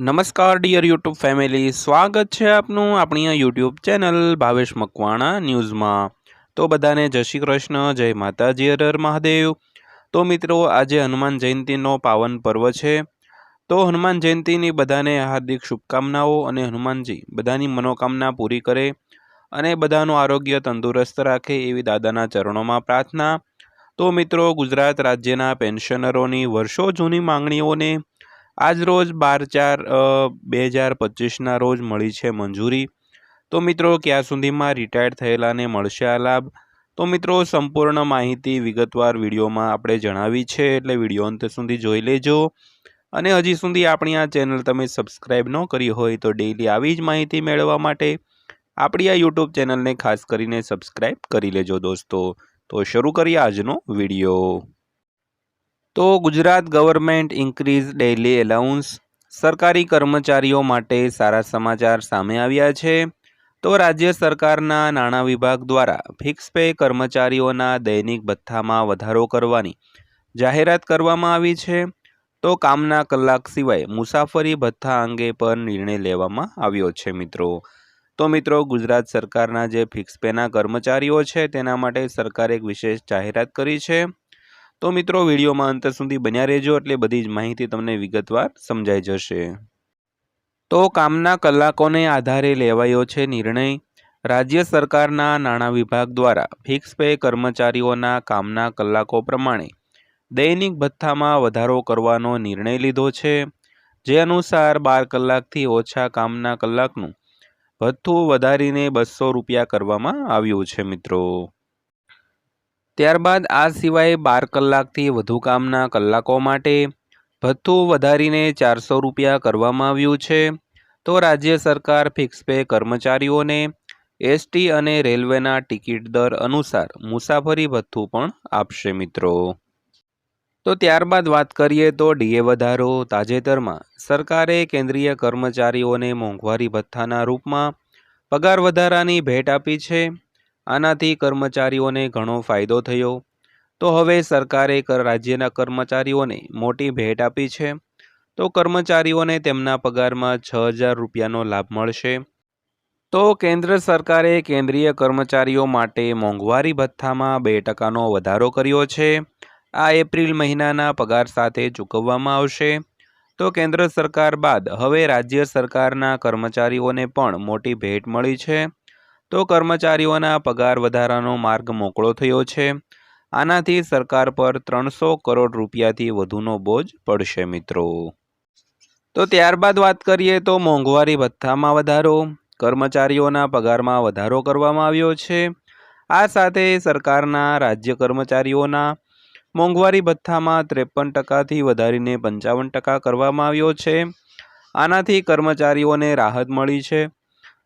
નમસ્કાર dear YouTube family સ્વાગત છે આપનું આપણી આ યુટ્યુબ ચેનલ ભાવેશ મકવાણા ન્યૂઝમાં. તો બધાને જય શ્રી કૃષ્ણ, જય માતાજી હર મહાદેવ. તો મિત્રો, આજે હનુમાન જયંતીનો પાવન પર્વ છે. તો હનુમાન જયંતીની બધાને હાર્દિક શુભકામનાઓ અને હનુમાનજી બધાની મનોકામના પૂરી કરે અને બધાનું આરોગ્ય તંદુરસ્ત રાખે એવી દાદાના ચરણોમાં પ્રાર્થના. તો મિત્રો, ગુજરાત રાજ્યના પેન્શનરોની વર્ષો જૂની માંગણીઓને આજરોજ બાર ચાર બે હજાર પચીસના રોજ મળી છે મંજૂરી. તો મિત્રો, ક્યાં સુધીમાં રિટાયર્ડ થયેલાને મળશે આ લાભ? તો મિત્રો, સંપૂર્ણ માહિતી વિગતવાર વિડીયોમાં આપણે જણાવી છે, એટલે વીડિયો અંત સુધી જોઈ લેજો. અને હજી સુધી આપણી આ ચેનલ તમે સબસ્ક્રાઈબ ન કરી હોય તો ડેઈલી આવી જ માહિતી મેળવવા માટે આપણી આ યુટ્યુબ ચેનલને ખાસ કરીને સબસ્ક્રાઈબ કરી લેજો દોસ્તો. તો શરૂ કરીએ આજનો વીડિયો. તો Gujarat government increase daily allowance, સરકારી કર્મચારીઓ માટે સારા સમાચાર સામે આવ્યા છે. તો રાજ્ય સરકારના નાણાં વિભાગ દ્વારા ફિક્સ પે કર્મચારીઓના દૈનિક ભથ્થામાં વધારો કરવાની જાહેરાત કરવામાં આવી છે. તો કામના કલાક સિવાય મુસાફરી ભથ્થા અંગે પર નિર્ણય લેવામાં આવ્યો છે મિત્રો. તો મિત્રો, ગુજરાત સરકારના જે ફિક્સ પેના કર્મચારીઓ છે, તેના માટે સરકારે એક વિશેષ જાહેરાત કરી છે. તો મિત્રો, વિડીયોમાં અંત સુધી બન્યા રહેજો એટલે બધી જ માહિતી તમને વિગતવાર સમજાઈ જશે. તો કામના કલાકોને આધારે લેવાયો છે નિર્ણય. રાજ્ય સરકારના નાણાં વિભાગ દ્વારા ફિક્સ પે કર્મચારીઓના કામના કલાકો પ્રમાણે દૈનિક ભથ્થામાં વધારો કરવાનો નિર્ણય લીધો છે. જે અનુસાર બાર કલાકથી ઓછા કામના કલાકનું ભથ્થું વધારીને બસો રૂપિયા કરવામાં આવ્યું છે મિત્રો. ત્યારબાદ આ સિવાય બાર કલાકથી વધુ કામના કલાકો માટે ભથ્થું વધારીને ચારસો રૂપિયા કરવામાં આવ્યું છે. તો રાજ્ય સરકાર ફિક્સ પે કર્મચારીઓને એસટી અને રેલવેના ટિકિટ દર અનુસાર મુસાફરી ભથ્થું પણ આપશે મિત્રો. તો ત્યારબાદ વાત કરીએ તો ડીએ વધારો તાજેતરમાં. સરકારે કેન્દ્રીય કર્મચારીઓને મોંઘવારી ભથ્થાના રૂપમાં પગાર વધારાની ભેટ આપી છે. આનાથી કર્મચારીઓને ઘણો ફાયદો થયો. તો હવે સરકારે રાજ્યના કર્મચારીઓને મોટી ભેટ આપી છે. તો કર્મચારીઓને તેમના પગારમાં છ હજાર રૂપિયાનો લાભ મળશે. તો કેન્દ્ર સરકારે કેન્દ્રીય કર્મચારીઓ માટે મોંઘવારી ભથ્થામાં બે ટકાનો વધારો કર્યો છે. આ એપ્રિલ મહિનાના પગાર સાથે ચૂકવવામાં આવશે. તો કેન્દ્ર સરકાર બાદ હવે રાજ્ય સરકારના કર્મચારીઓને પણ મોટી ભેટ મળી છે. તો કર્મચારીઓના પગાર વધારાનો માર્ગ મોકળો થયો છે. આનાથી સરકાર પર ત્રણસો કરોડ રૂપિયાથી વધુનો બોજ પડશે મિત્રો. તો ત્યારબાદ વાત કરીએ તો મોંઘવારી ભથ્થામાં વધારો. કર્મચારીઓના પગારમાં વધારો કરવામાં આવ્યો છે. આ સાથે સરકારના રાજ્ય કર્મચારીઓના મોંઘવારી ભથ્થામાં ત્રેપન ટકાથી વધારીને પંચાવન ટકા કરવામાં આવ્યો છે. આનાથી કર્મચારીઓને રાહત મળી છે.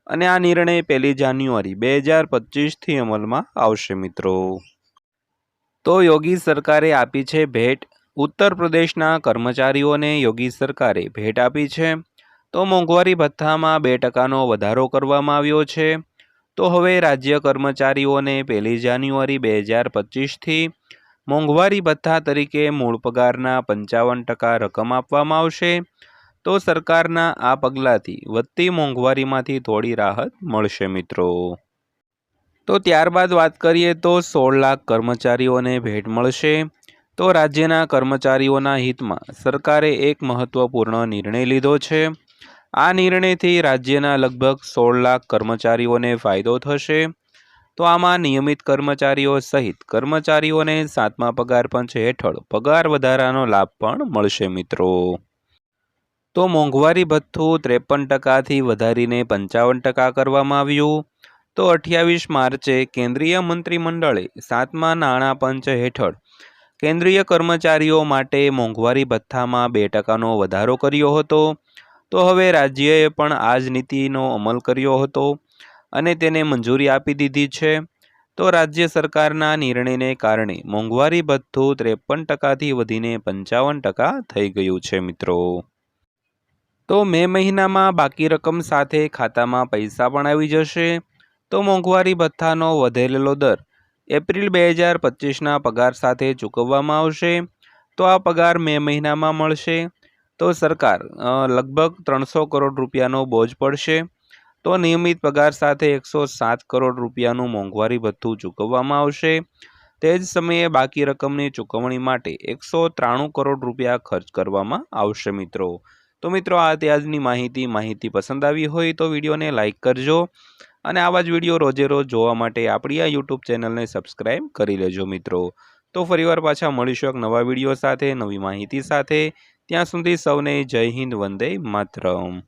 અને આ નિર્ણય પહેલી જાન્યુઆરી બે હજાર પચીસથી અમલમાં આવશે મિત્રો. તો યોગી સરકારે આપી છે ભેટ. ઉત્તર પ્રદેશના કર્મચારીઓને યોગી સરકારે ભેટ આપી છે. તો મોંઘવારી ભથ્થામાં બે ટકાનો વધારો કરવામાં આવ્યો છે. તો હવે રાજ્ય કર્મચારીઓને પહેલી જાન્યુઆરી બે હજાર પચીસથી મોંઘવારી ભથ્થા તરીકે મૂળ પગારના પંચાવન ટકા રકમ આપવામાં આવશે. તો સરકારના આ પગલાંથી વધતી મોંઘવારીમાંથી થોડી રાહત મળશે મિત્રો. તો ત્યારબાદ વાત કરીએ તો સોળ લાખ કર્મચારીઓને ભેટ મળશે. તો રાજ્યના કર્મચારીઓના હિતમાં સરકારે એક મહત્વપૂર્ણ નિર્ણય લીધો છે. આ નિર્ણયથી રાજ્યના લગભગ સોળ લાખ કર્મચારીઓને ફાયદો થશે. તો આમાં નિયમિત કર્મચારીઓ સહિત કર્મચારીઓને સાતમા પગાર પંચ હેઠળ. પગાર વધારાનો લાભ પણ મળશે મિત્રો. તો મોંઘવારી ભથ્થું ત્રેપન ટકાથી વધારીને પંચાવન ટકા કરવામાં આવ્યું. તો અઠ્યાવીસ માર્ચે કેન્દ્રીય મંત્રીમંડળે સાતમા નાણાં પંચ હેઠળ કેન્દ્રીય કર્મચારીઓ માટે મોંઘવારી ભથ્થામાં બે ટકાનો વધારો કર્યો હતો. તો હવે રાજ્યએ પણ આ જ નીતિનો અમલ કર્યો હતો અને તેને મંજૂરી આપી દીધી છે. તો રાજ્ય સરકારના નિર્ણયને કારણે મોંઘવારી ભથ્થું ત્રેપન ટકાથી વધીને પંચાવન ટકા થઈ ગયું છે મિત્રો. તો મે મહિનામાં બાકી રકમ સાથે ખાતામાં પૈસા પણ આવી જશે. તો મોંઘવારી ભથ્થાનો વધેલો દર એપ્રિલ બે હજાર પચીસના પગાર સાથે ચૂકવવામાં આવશે. તો આ પગાર મે મહિનામાં મળશે. તો સરકાર લગભગ ત્રણસો કરોડ રૂપિયાનો બોજ પડશે. તો નિયમિત પગાર સાથે એકસો સાત કરોડ રૂપિયાનું મોંઘવારી ભથ્થું ચૂકવવામાં આવશે. તે જ સમયે બાકી રકમની ચૂકવણી માટે એકસો ત્રાણું કરોડ રૂપિયા ખર્ચ કરવામાં આવશે મિત્રો. તો મિત્રો, આ તે આજની માહિતી. માહિતી પસંદ આવી હોય તો વિડીયોને લાઇક કરજો અને આવા જ વીડિયો રોજે રોજ જોવા માટે આપણી આ યુટ્યુબ ચેનલને સબસ્ક્રાઈબ કરી લેજો મિત્રો. તો ફરીવાર પાછા મળીશું એક નવા વીડિયો સાથે, નવી માહિતી સાથે. ત્યાં સુધી સૌને જય હિન્દ, વંદે માતરમ.